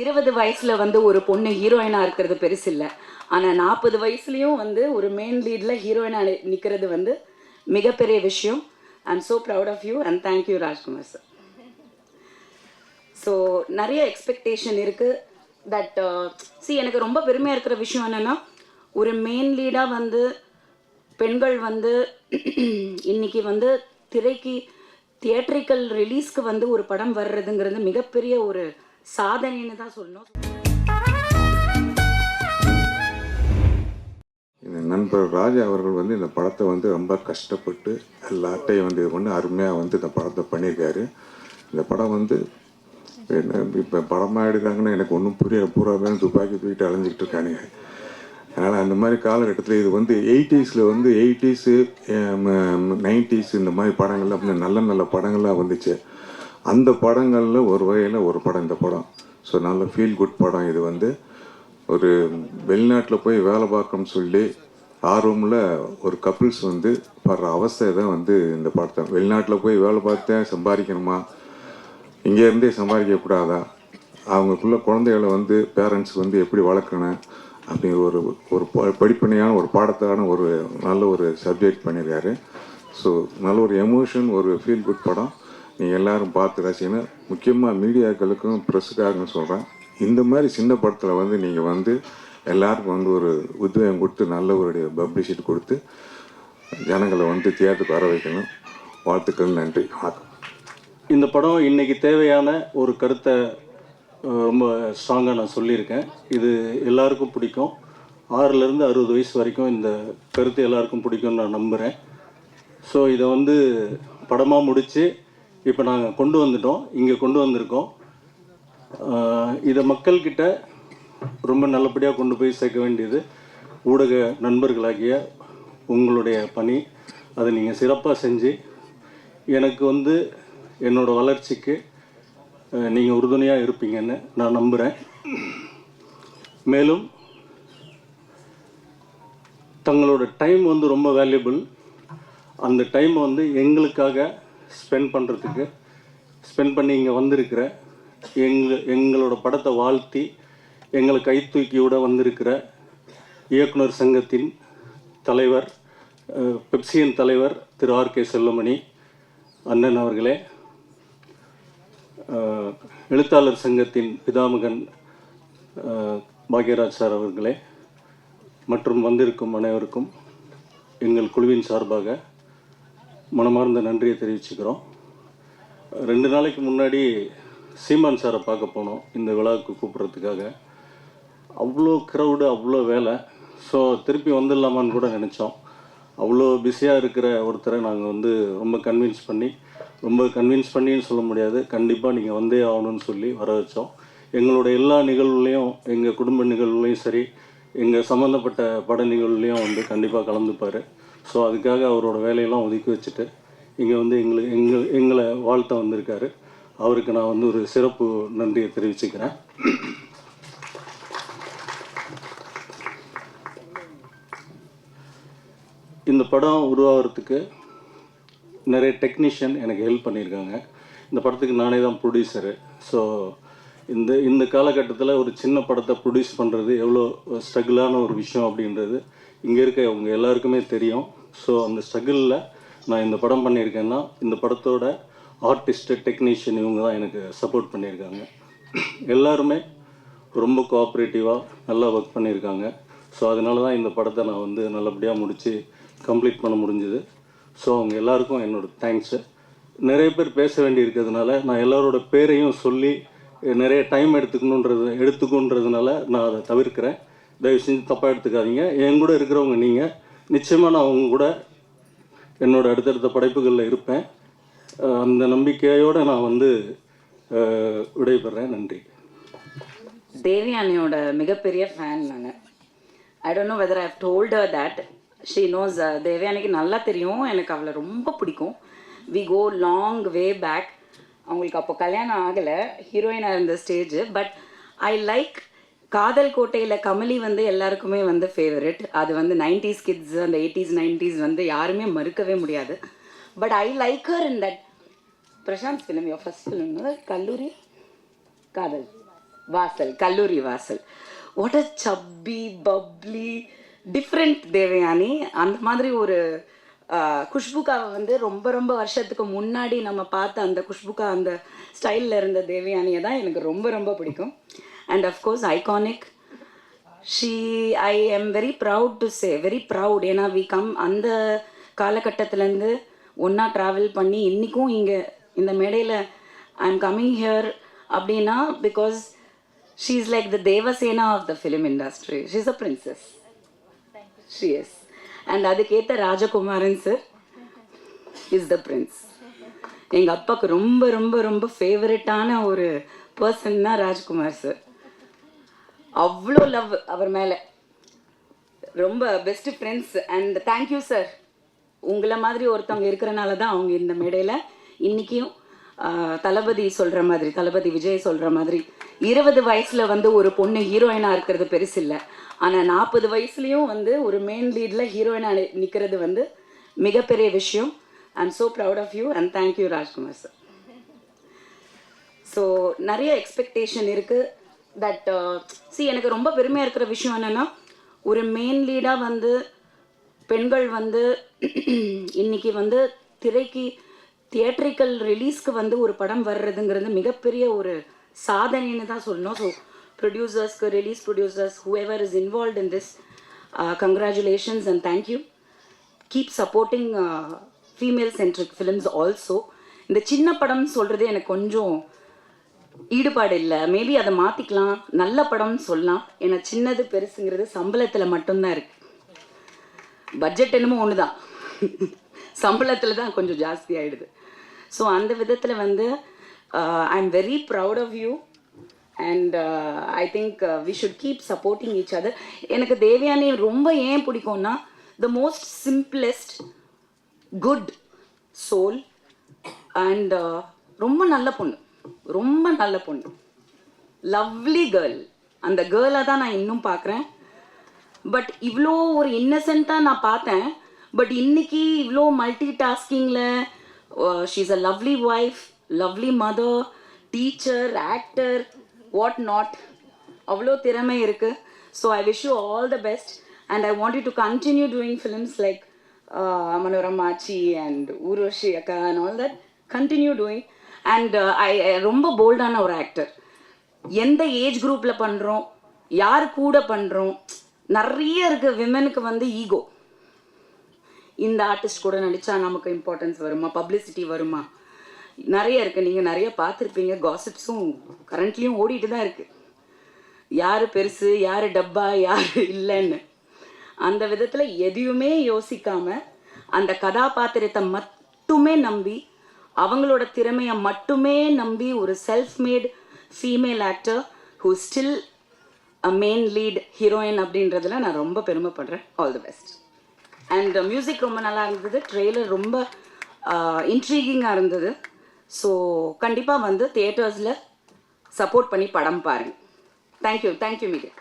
இருபது வயசுல வந்து ஒரு பொண்ணு ஹீரோயினா இருக்கிறது பெருசு இல்லை. ஆனா நாற்பது வயசுலயும் வந்து ஒரு மெயின் லீட்ல ஹீரோயினா நிக்கிறது வந்து மிகப்பெரிய விஷயம். I am so of you and thank you Rajkumar sir so நிறைய எக்ஸ்பெக்டேஷன் இருக்கு. தட் சி uh, எனக்கு ரொம்ப பெருமையாக இருக்கிற விஷயம் என்னன்னா ஒரு மெயின் லீடாக வந்து பெண்கள் வந்து இன்னைக்கு வந்து திரைக்கு தியேட்ரிக்கல் ரிலீஸ்க்கு வந்து ஒரு படம் வர்றதுங்கிறது மிகப்பெரிய ஒரு சாதனைன்னு தான் சொல்லணும். நண்பர் ராஜா அவர்கள் வந்து இந்த படத்தை வந்து ரொம்ப கஷ்டப்பட்டு எல்லாட்டையும் வந்து இது பண்ணி அருமையாக வந்து இந்த படத்தை பண்ணியிருக்காரு. இந்த படம் வந்து என்ன இப்போ படமாக எடுக்காங்கன்னு எனக்கு ஒன்றும் புரியல பூரா துப்பாக்கி தூக்கிட்டு அலைஞ்சிக்கிட்டு இருக்கானுங்க. அதனால் அந்த மாதிரி காலகட்டத்தில் இது வந்து எயிட்டிஸில் வந்து எயிட்டிஸு நைன்டிஸ் இந்த மாதிரி படங்கள்லாம் நல்ல நல்ல படங்கள்லாம் வந்துச்சு. அந்த படங்களில் ஒரு வகையில் ஒரு படம் இந்த படம். ஸோ நல்ல ஃபீல் குட் படம் இது வந்து. ஒரு வெளிநாட்டில் போய் வேலை பார்க்கணும்னு சொல்லி ஆர்வமில் ஒரு கப்புள்ஸ் வந்து படுற அவஸ்தை தான் வந்து இந்த படத்தை. வெளிநாட்டில் போய் வேலை பார்த்தேன் சம்பாதிக்கணுமா? இங்கேருந்தே சம்பாதிக்கக்கூடாதா அவங்களுக்குள்ள குழந்தைகளை வந்து பேரண்ட்ஸ் வந்து எப்படி வளர்க்கணும்? அப்படிங்கிற ஒரு ஒரு ப- படிப்பனையான ஒரு பாடத்தான ஒரு நல்ல ஒரு சப்ஜெக்ட் பண்ணியிருக்காரு ஸோ நல்ல ஒரு எமோஷன் ஒரு ஃபீல் குட் படம். நீங்கள் எல்லாரும் பார்த்து ரசிக்கணும் முக்கியமாக மீடியாக்களுக்கும் ப்ரெஸ்ஸுக்காகவும் சொல்கிறேன் இந்த மாதிரி சின்ன படத்தில் வந்து நீங்கள் வந்து எல்லாருக்கும் வந்து ஒரு உத்வேகம் கொடுத்து நல்ல ஒரு பப்ளிஷிட் கொடுத்து ஜனங்களை வந்து தியேட்டருக்கு வர வைக்கணும். வாழ்த்துக்கள் நன்றி வணக்கம். இந்த படம் இன்னைக்கு தேவையான ஒரு கருத்தை ரொம்ப ஸ்ட்ராங்காக நான் சொல்லியிருக்கேன். இது எல்லாருக்கும் பிடிக்கும். ஆறுலேருந்து அறுபது வயசு வரைக்கும் இந்த கருத்து எல்லாருக்கும் பிடிக்கும்னு நான் நம்புகிறேன் ஸோ இதை வந்து படமாக முடித்து இப்போ நாங்கள் கொண்டு வந்துட்டோம் இங்கே கொண்டு வந்திருக்கோம். இதை மக்கள்கிட்ட ரொம்ப நல்லபடியாக கொண்டு போய் சேர்க்க வேண்டியது ஊடக நண்பர்களாகிய உங்களுடைய பணி. அதை நீங்கள் சிறப்பாக செஞ்சு எனக்கு வந்து என்னோடய வளர்ச்சிக்கு நீங்கள் உறுதுணையாக இருப்பீங்கன்னு நான் நம்புகிறேன் மேலும் தங்களோட டைம் வந்து ரொம்ப வேல்யூபிள் அந்த டைம் வந்து எங்களுக்காக ஸ்பெண்ட் பண்ணுறதுக்கு ஸ்பெண்ட் பண்ணி இங்கே வந்திருக்கிற எங்க எங்களோட படத்தை வாழ்த்தி எங்களை கை தூக்கி விட வந்திருக்கிற இயக்குனர் சங்கத்தின் தலைவர் பெப்சியின் தலைவர் திரு ஆர் கே செல்லமணி அண்ணன் அவர்களே எழுத்தாளர் சங்கத்தின் பிதாமகன் பாக்யராஜ் சார் அவர்களே மற்றும் வந்திருக்கும் அனைவருக்கும் எங்கள் குழுவின் சார்பாக மனமார்ந்த நன்றியை தெரிவிச்சுக்கிறோம். ரெண்டு நாளைக்கு முன்னாடி சீமான் சாரை பார்க்க போனோம். இந்த விழாவுக்கு கூப்பிட்றதுக்காக. அவ்வளோ க்ரௌடு அவ்வளோ வேலை. ஸோ திருப்பி வந்துடலாமான்னு கூட நினச்சோம். அவ்வளோ பிஸியாக இருக்கிற ஒருத்தரை நாங்கள் வந்து ரொம்ப கன்வின்ஸ் பண்ணி ரொம்ப கன்வின்ஸ் பண்ணின்னு சொல்ல முடியாது. கண்டிப்பாக நீங்கள் வந்தே ஆகணும்னு சொல்லி வர வச்சோம். எங்களோட எல்லா நிகழ்வுலையும் எங்கள் குடும்ப நிகழ்வுலையும் சரி எங்கள் சம்மந்தப்பட்ட பட நிகழ்வுலையும் வந்து கண்டிப்பாக கலந்துப்பார். ஸோ அதுக்காக அவரோட வேலையெல்லாம் ஒதுக்கி வச்சுட்டு இங்கே வந்து எங்களுக்கு எங்கள் எங்களை வாழ்த்த வந்திருக்காரு. அவருக்கு நான் வந்து ஒரு சிறப்பு நன்றியை தெரிவிச்சுக்கிறேன். இந்த படம் உருவாகிறதுக்கு நிறைய டெக்னீஷியன் எனக்கு ஹெல்ப் பண்ணியிருக்காங்க. இந்த படத்துக்கு நானே தான் ப்ரொடியூசரு ஸோ இந்த இந்த காலகட்டத்தில் ஒரு சின்ன படத்தை ப்ரொடியூஸ் பண்ணுறது எவ்வளோ ஸ்ட்ரகிளான ஒரு விஷயம் அப்படின்றது இங்கே இருக்க அவங்க எல்லாருக்குமே தெரியும். ஸோ அந்த ஸ்ட்ரகிளில் நான் இந்த படம் பண்ணியிருக்கேன்னா இந்த படத்தோட ஆர்டிஸ்ட்டு டெக்னீஷியன் இவங்க தான் எனக்கு சப்போர்ட் பண்ணியிருக்காங்க. எல்லாருமே ரொம்ப கோஆப்ரேட்டிவாக நல்லா ஒர்க் பண்ணியிருக்காங்க. ஸோ அதனால தான் இந்த படத்தை நான் வந்து நல்லபடியாக முடித்து கம்ப்ளீட் பண்ண முடிஞ்சுது. ஸோ அவங்க எல்லாருக்கும் என்னோடய தேங்க்ஸு நிறைய பேர் பேச வேண்டி இருக்கிறதுனால நான் எல்லாரோட பேரையும் சொல்லி நிறைய டைம் எடுத்துக்கணுன்றது எடுத்துக்கணுன்றதுனால நான் அதை தவிர்க்கிறேன். தயவு செஞ்சு தப்பாக எடுத்துக்காதீங்க. என் கூட இருக்கிறவங்க நீங்கள் நிச்சயமாக நான் அவங்க கூட என்னோட அடுத்தடுத்த படைப்புகளில் இருப்பேன். அந்த நம்பிக்கையோடு நான் வந்து விடைபெறேன். நன்றி. தேவியானியோட மிகப்பெரிய ஃபேன் நான். I don't know whether I have told her that she knows தேவயானிக்கு நல்லா தெரியும். எனக்கு அவளை ரொம்ப பிடிக்கும். We go long way back அவங்களுக்கு அப்போ கல்யாணம் ஆகலை. ஹீரோயினாக இருந்த ஸ்டேஜ் பட் ஐ லைக் காதல் கோட்டையில் கமலி வந்து எல்லாருக்குமே வந்து ஃபேவரட் அது வந்து நைன்டிஸ் கிட்ஸ் அந்த எயிட்டிஸ் நைன்டிஸ் வந்து யாருமே மறுக்கவே முடியாது. But I like her in that Prashanth film yo first film Kalloori? Kadhal. வாசல் கல்லூரி வாசல். வாட் அ சப்பி பப்ளி டிஃப்ரெண்ட் தேவயானி. அந்த மாதிரி ஒரு குஷ்புகாவை வந்து ரொம்ப ரொம்ப வருஷத்துக்கு முன்னாடி நம்ம பார்த்த அந்த குஷ்புகா அந்த ஸ்டைலில் இருந்த தேவயானியை தான் எனக்கு ரொம்ப ரொம்ப பிடிக்கும். And of course iconic she I am very proud to say very proud ஏன்னா வி கம் அந்த காலகட்டத்திலேருந்து ஒன்றா ட்ராவல் பண்ணி இன்றைக்கும் இங்கே இந்த மேடையில் ஐ எம் கம்மிங் ஹியர் அப்படின்னா because she is like the Devasena of the film industry she is a princess she is and அதுக்கேற்ற Rajakumaran sir is the prince எங்கள் அப்பாவுக்கு ரொம்ப ரொம்ப ரொம்ப ஃபேவரட்டான ஒரு பர்சன் தான் ராஜ்குமார் சார் அவ்வளோ லவ் அவர் மேலே. ரொம்ப best friends and thank you sir உங்களை மாதிரி ஒருத்தவங்க இருக்கிறனால தான் அவங்க இந்த மேடையில் இன்றைக்கும் தளபதி சொல்கிற மாதிரி தளபதி விஜய் சொல்கிற மாதிரி இருபது வயசில் வந்து ஒரு பொண்ணு ஹீரோயினாக இருக்கிறது பெருசு இல்லை. ஆனால் நாற்பது வயசுலேயும் வந்து ஒரு மெயின் லீடில் ஹீரோயினாக நிற்கிறது வந்து மிகப்பெரிய விஷயம். And so proud of you and thank you Rajkumar sir so நிறைய எக்ஸ்பெக்டேஷன் இருக்குது தட் சி uh, எனக்கு ரொம்ப பெருமையாக இருக்கிற விஷயம் என்னென்னா ஒரு மெயின் லீடாக வந்து பெண்கள் வந்து இன்னைக்கு வந்து திரைக்கு தியேட்ரிக்கல் ரிலீஸ்க்கு வந்து ஒரு படம் வர்றதுங்கிறது மிகப்பெரிய ஒரு சாதனைன்னு தான் சொல்லணும். So ப்ரொடியூசர்ஸ்க்கு release producers whoever is involve in this congratulations and thank you keep supporting female centric films also இந்த சின்ன படம் சொல்கிறது எனக்கு கொஞ்சம் ஈடுபாடு இல்லை. மேபி அதை மாற்றிக்கலாம் நல்ல படம்னு சொல்லலாம். ஏன்னா சின்னது பெருசுங்கிறது சம்பளத்தில் மட்டும்தான் இருக்கு. பட்ஜெட் என்னமோ ஒன்று தான் சம்பளத்தில் தான் கொஞ்சம் ஜாஸ்தி ஆகிடுது ஸோ அந்த விதத்தில் வந்து I am very proud of you and I think we should keep supporting each other எனக்கு தேவயானி ரொம்ப ஏன் பிடிக்கும்னா the most simplest good soul and ரொம்ப நல்ல பொண்ணு. ரொம்ப நல்ல பொண்ணு. லவ்லி கேர்ள் அந்த கேர்ளை தான் நான் இன்னும் பார்க்குறேன். பட் இவ்வளோ ஒரு இன்னசென்ட்டாக நான் பார்த்தேன். பட் இன்னைக்கு இவ்வளோ multi டாஸ்கிங்கில் she's a lovely wife lovely mother teacher actor what not அவ்வளோ திறமை இருக்குது so I wish you all the best and I want you to continue doing films like மனோரமாச்சி and Urvashi அக்கா and all that continue doing and I uh, ரொம்ப போல்டான ஒரு actor எந்த age குரூப்பில் பண்ணுறோம் யார் கூட பண்ணுறோம் நிறைய இருக்க விமனுக்கு வந்து ஈகோ இந்த ஆர்டிஸ்ட் கூட நடித்தா நமக்கு இம்பார்ட்டன்ஸ் வருமா? பப்ளிசிட்டி வருமா? நிறைய இருக்குது நீங்கள் நிறைய பார்த்துருப்பீங்க. காசிப்ஸும் கரண்ட்லியும் ஓடிட்டு தான் இருக்குது யார் பெருசு யார் டப்பா யார் இல்லைன்னு. அந்த விதத்தில் எதையுமே யோசிக்காம அந்த கதாபாத்திரத்தை மட்டுமே நம்பி அவங்களோட திறமையை மட்டுமே நம்பி ஒரு self made female actor who still a main lead heroine அப்படின்றதுல நான் ரொம்ப பெருமைப்படுறேன். All the best and music ரொம்ப நல்லா இருந்தது. ட்ரெய்லர் ரொம்ப இன்ட்ரீகிங்காக இருந்தது. ஸோ கண்டிப்பாக வந்து தியேட்டர்ஸில் சப்போர்ட் பண்ணி படம் பாருங்கள் தேங்க்யூ தேங்க்யூ மீடியா